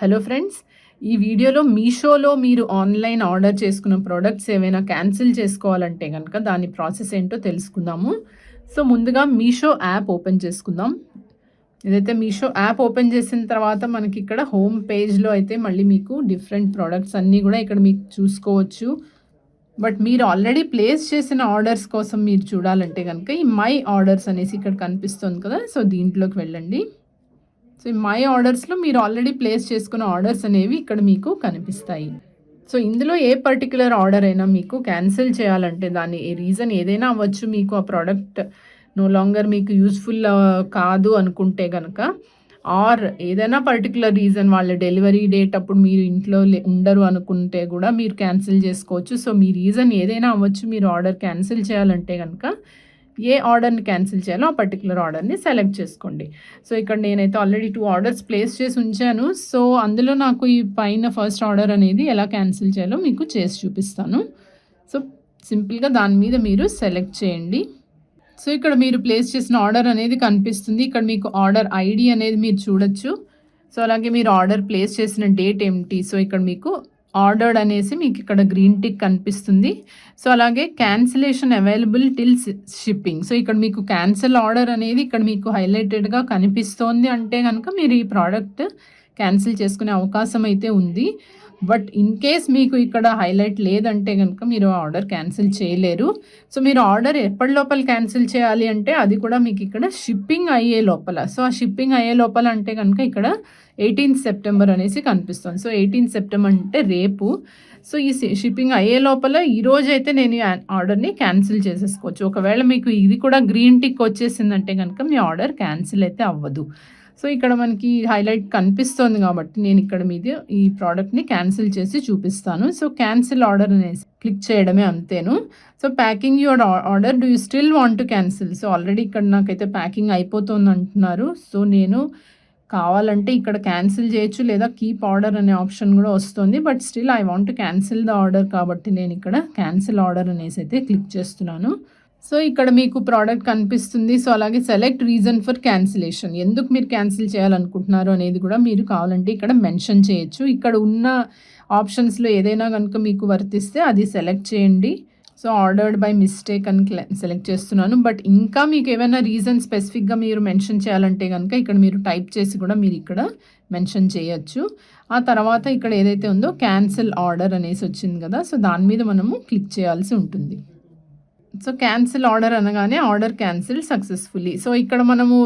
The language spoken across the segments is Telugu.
హలో ఫ్రెండ్స్ ఈ వీడియోలో మీషోలో మీరు ఆన్లైన్ ఆర్డర్ చేసుకున్న ప్రోడక్ట్స్ ఏవైనా క్యాన్సిల్ చేసుకోవాలంటే కనుక దాని ప్రాసెస్ ఏంటో తెలుసుకుందాము. సో ముందుగా మీషో యాప్ ఓపెన్ చేసుకుందాం. ఏదైతే మీషో యాప్ ఓపెన్ చేసిన తర్వాత మనకి ఇక్కడ హోమ్ పేజ్లో అయితే మళ్ళీ మీకు డిఫరెంట్ ప్రోడక్ట్స్ అన్నీ కూడా ఇక్కడ మీకు చూసుకోవచ్చు. బట్ మీరు ఆల్రెడీ ప్లేస్ చేసిన ఆర్డర్స్ కోసం మీరు చూడాలంటే కనుక ఈ మై ఆర్డర్స్ అనేసి ఇక్కడ కనిపిస్తుంది కదా సో దీంట్లోకి వెళ్ళండి. సో మై ఆర్డర్స్లో మీరు ఆల్రెడీ ప్లేస్ చేసుకున్న ఆర్డర్స్ అనేవి ఇక్కడ మీకు కనిపిస్తాయి. సో ఇందులో ఏ పర్టికులర్ ఆర్డర్ అయినా మీకు క్యాన్సిల్ చేయాలంటే దాని రీజన్ ఏదైనా అవ్వచ్చు మీకు ఆ ప్రోడక్ట్ నో లాంగర్ మీకు యూస్ఫుల్ కాదు అనుకుంటే కనుక ఆర్ ఏదైనా పర్టికులర్ రీజన్ వాళ్ళ డెలివరీ డేట్ అప్పుడు మీరు ఇంట్లో ఉండరు అనుకుంటే కూడా మీరు క్యాన్సిల్ చేసుకోవచ్చు. సో మీ రీజన్ ఏదైనా అవ్వచ్చు మీరు ఆర్డర్ క్యాన్సిల్ చేయాలంటే కనుక ఏ ఆర్డర్ని క్యాన్సిల్ చేయాలో ఆ పర్టికులర్ ఆర్డర్ని సెలెక్ట్ చేసుకోండి. సో ఇక్కడ నేనైతే ఆల్రెడీ టూ ఆర్డర్స్ ప్లేస్ చేసి ఉంచాను. సో అందులో నాకు ఈ పైన ఫస్ట్ ఆర్డర్ అనేది ఎలా క్యాన్సిల్ చేయాలో మీకు చేసి చూపిస్తాను. సో సింపుల్గా దాని మీద మీరు సెలెక్ట్ చేయండి. సో ఇక్కడ మీరు ప్లేస్ చేసిన ఆర్డర్ అనేది కనిపిస్తుంది. ఇక్కడ మీకు ఆర్డర్ ఐడి అనేది మీరు చూడొచ్చు. సో అలాగే మీరు ఆర్డర్ ప్లేస్ చేసిన డేట్ ఏమిటి? సో ఇక్కడ మీకు ఆర్డర్డ్ అనేసి మీకు ఇక్కడ గ్రీన్ టిక్ కనిపిస్తుంది. సో అలాగే cancellation available till shipping. So ఇక్కడ మీకు క్యాన్సిల్ ఆర్డర్ అనేది ఇక్కడ మీకు హైలైటెడ్గా కనిపిస్తోంది అంటే కనుక మీరు ఈ ప్రోడక్ట్ క్యాన్సిల్ చేసుకునే అవకాశం అయితే ఉంది. బట్ ఇన్ కేస్ మీకు ఇక్కడ హైలైట్ లేదంటే కనుక మీరు ఆర్డర్ క్యాన్సిల్ చేయలేరు. సో మీరు ఆర్డర్ ఎప్పటి లోపల క్యాన్సిల్ చేయాలి అంటే అది కూడా మీకు ఇక్కడ షిప్పింగ్ అయ్యే లోపల. సో ఆ షిప్పింగ్ అయ్యే లోపల అంటే కనుక ఇక్కడ ఎయిటీన్త్ సెప్టెంబర్ అనేసి కనిపిస్తుంది. సో ఎయిటీన్త్ సెప్టెంబర్ అంటే రేపు. సో ఈ షిప్పింగ్ అయ్యే లోపల ఈరోజు అయితే నేను ఈ ఆర్డర్ని క్యాన్సిల్ చేసేసుకోవచ్చు. ఒకవేళ మీకు ఇది కూడా గ్రీన్ టిక్ వచ్చేసిందంటే కనుక మీ ఆర్డర్ క్యాన్సిల్ అయితే అవ్వదు. సో ఇక్కడ మనకి హైలైట్ కనిపిస్తోంది కాబట్టి నేను ఇక్కడ మీద ఈ ప్రోడక్ట్ని క్యాన్సిల్ చేసి చూపిస్తాను. సో క్యాన్సిల్ ఆర్డర్ అనేసి క్లిక్ చేయడమే అంతేను. So packing your order do you still want to cancel so already ఇక్కడ నాకైతే ప్యాకింగ్ అయిపోతుంది అంటున్నారు. సో నేను కావాలంటే ఇక్కడ క్యాన్సిల్ చేయొచ్చు లేదా కీప్ ఆర్డర్ అనే ఆప్షన్ కూడా వస్తుంది. But still I want cancel the order కాబట్టి నేను ఇక్కడ క్యాన్సిల్ ఆర్డర్ అనేసి అయితే క్లిక్ చేస్తున్నాను. సో ఇక్కడ మీకు ప్రోడక్ట్ కనిపిస్తుంది. సో అలాగే సెలెక్ట్ రీజన్ ఫర్ క్యాన్సిలేషన్ ఎందుకు మీరు క్యాన్సిల్ చేయాలనుకుంటున్నారు అనేది కూడా మీరు కావాలంటే ఇక్కడ మెన్షన్ చేయొచ్చు. ఇక్కడ ఉన్న ఆప్షన్స్లో ఏదైనా కనుక మీకు వర్తిస్తే అది సెలెక్ట్ చేయండి. సో ఆర్డర్డ్ బై మిస్టేక్ అని సెలెక్ట్ చేస్తున్నాను. బట్ ఇంకా మీకు ఏమైనా రీజన్ స్పెసిఫిక్గా మీరు మెన్షన్ చేయాలంటే కనుక ఇక్కడ మీరు టైప్ చేసి కూడా మీరు ఇక్కడ మెన్షన్ చేయొచ్చు. ఆ తర్వాత ఇక్కడ ఏదైతే ఉందో క్యాన్సిల్ ఆర్డర్ అనేసి వచ్చింది కదా. సో దాని మీద మనము క్లిక్ చేయాల్సి ఉంటుంది. సో క్యాన్సిల్ ఆర్డర్ అనగానే ఆర్డర్ క్యాన్సిల్ సక్సెస్ఫుల్లీ సో ఇక్కడ మనము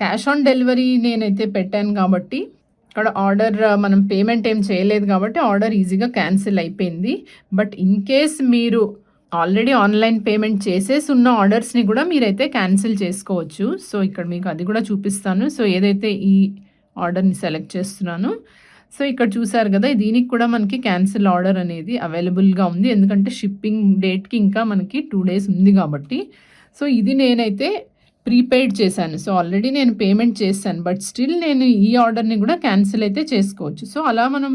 క్యాష్ ఆన్ డెలివరీ నేనైతే పెట్టాను కాబట్టి ఇక్కడ ఆర్డర్ మనం పేమెంట్ ఏం చేయలేదు కాబట్టి ఆర్డర్ ఈజీగా క్యాన్సిల్ అయిపోయింది. బట్ ఇన్ కేస్ మీరు ఆల్రెడీ ఆన్లైన్ పేమెంట్ చేసేసి ఉన్న ఆర్డర్స్ని కూడా మీరైతే క్యాన్సిల్ చేసుకోవచ్చు. సో ఇక్కడ మీకు అది కూడా చూపిస్తాను. సో ఏదైతే ఈ ఆర్డర్ని సెలెక్ట్ చేస్తున్నాను సో ఇక్కడ చూసారు కదా దీనికి కూడా మనకి క్యాన్సిల్ ఆర్డర్ అనేది అవైలబుల్గా ఉంది. ఎందుకంటే షిప్పింగ్ డేట్కి ఇంకా మనకి టూ డేస్ ఉంది కాబట్టి. సో ఇది నేనైతే ప్రీపెయిడ్ చేశాను. సో ఆల్రెడీ నేను పేమెంట్ చేశాను. బట్ స్టిల్ నేను ఈ ఆర్డర్ని కూడా క్యాన్సిల్ అయితే చేసుకోవచ్చు. సో అలా మనం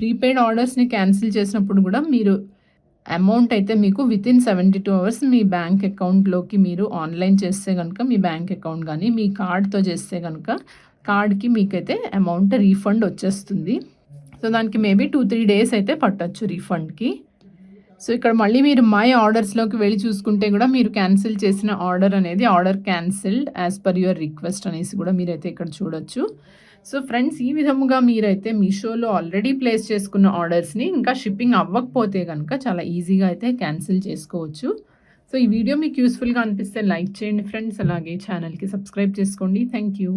ప్రీపెయిడ్ ఆర్డర్స్ని క్యాన్సిల్ చేసినప్పుడు కూడా మీరు అమౌంట్ అయితే మీకు within seventy two hours మీ బ్యాంక్ అకౌంట్లోకి మీరు ఆన్లైన్ చేస్తే కనుక మీ బ్యాంక్ అకౌంట్ కానీ మీ కార్డ్తో చేస్తే కనుక కార్డ్కి మీకైతే అమౌంట్ రీఫండ్ వచ్చేస్తుంది. సో దానికి మేబీ టూ త్రీ డేస్ అయితే పట్టచ్చు రీఫండ్కి సో ఇక్కడ మళ్ళీ మీరు మై ఆర్డర్స్లోకి వెళ్ళి చూసుకుంటే కూడా మీరు క్యాన్సిల్ చేసిన ఆర్డర్ అనేది order cancelled as per your request అనేసి కూడా మీరైతే ఇక్కడ చూడొచ్చు. సో ఫ్రెండ్స్ ఈ విధముగా మీరైతే మీషోలో ఆల్రెడీ ప్లేస్ చేసుకున్న ఆర్డర్స్ని ఇంకా షిప్పింగ్ అవ్వకపోతే కనుక చాలా ఈజీగా అయితే క్యాన్సిల్ చేసుకోవచ్చు. సో ఈ వీడియో మీకు యూస్ఫుల్గా అనిపిస్తే లైక్ చేయండి ఫ్రెండ్స్. అలాగే ఛానల్కి సబ్స్క్రైబ్ చేసుకోండి. Thank you